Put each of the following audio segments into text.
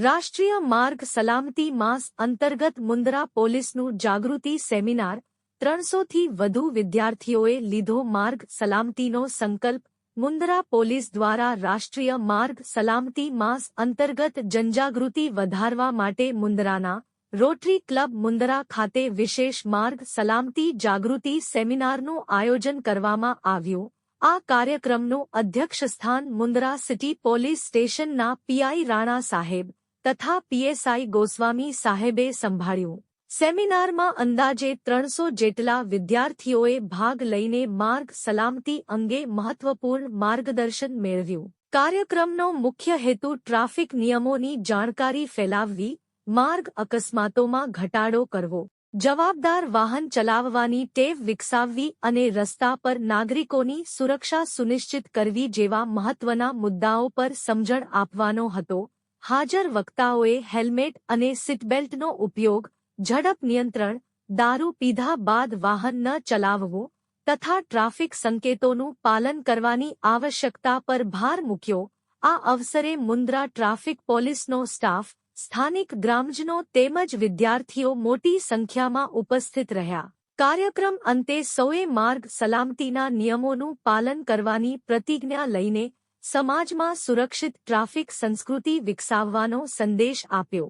રાષ્ટ્રીય માર્ગ સલામતી માસ અંતર્ગત મુન્દ્રા પોલીસનું જાગૃતિ સેમિનાર ત્રણસોથી વધુ વિદ્યાર્થીઓએ લીધો માર્ગ સલામતીનો સંકલ્પ. મુન્દ્રા પોલીસ દ્વારા રાષ્ટ્રીય માર્ગ સલામતી માસ અંતર્ગત જનજાગૃતિ વધારવા માટે મુન્દ્રાના રોટરી ક્લબ મુન્દ્રા ખાતે વિશેષ માર્ગ સલામતી જાગૃતિ સેમિનારનું આયોજન કરવામાં આવ્યું. આ કાર્યક્રમનું અધ્યક્ષસ્થાન મુન્દ્રા સિટી પોલીસ સ્ટેશનના પીઆઈ રાણા સાહેબ તથા પીએસઆઈ ગોસ્વામી સાહેબે સંભાળ્યું. સેમિનારમાં અંદાજે ત્રણસો જેટલા વિદ્યાર્થીઓએ ભાગ લઈને માર્ગ સલામતી અંગે મહત્વપૂર્ણ માર્ગદર્શન મેળવ્યું. કાર્યક્રમનો મુખ્ય હેતુ ટ્રાફિક નિયમોની જાણકારી ફેલાવવી, માર્ગ અકસ્માતોમાં ઘટાડો કરવો, જવાબદાર વાહન ચલાવવાની ટેવ વિકસાવવી અને રસ્તા પર નાગરિકોની સુરક્ષા સુનિશ્ચિત કરવી જેવા મહત્વના મુદ્દાઓ પર સમજણ આપવાનો હતો. હાજર વક્તાઓએ હેલ્મેટ અને સીટબેલ્ટનો ઉપયોગ, ઝડપ નિયંત્રણ, દારૂ પીધા બાદ વાહન ન ચલાવવું, તથા ટ્રાફિક સંકેતોનું પાલન કરવાની આવશ્યકતા પર ભાર મૂક્યો. આ અવસરે મુન્દ્રા ટ્રાફિક પોલીસનો સ્ટાફ, સ્થાનિક ગ્રામજનો તેમજ વિદ્યાર્થીઓ મોટી સંખ્યામાં ઉપસ્થિત રહ્યા. કાર્યક્રમ અંતે સૌએ માર્ગ સલામતીના નિયમોનું પાલન કરવાની પ્રતિજ્ઞા લઈને સમાજમાં સુરક્ષિત ટ્રાફિક સંસ્કૃતિ વિકસાવવાનો સંદેશ આપ્યો.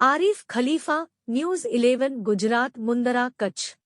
Arif Khalifa news eleven Gujarat Mundra Kutch.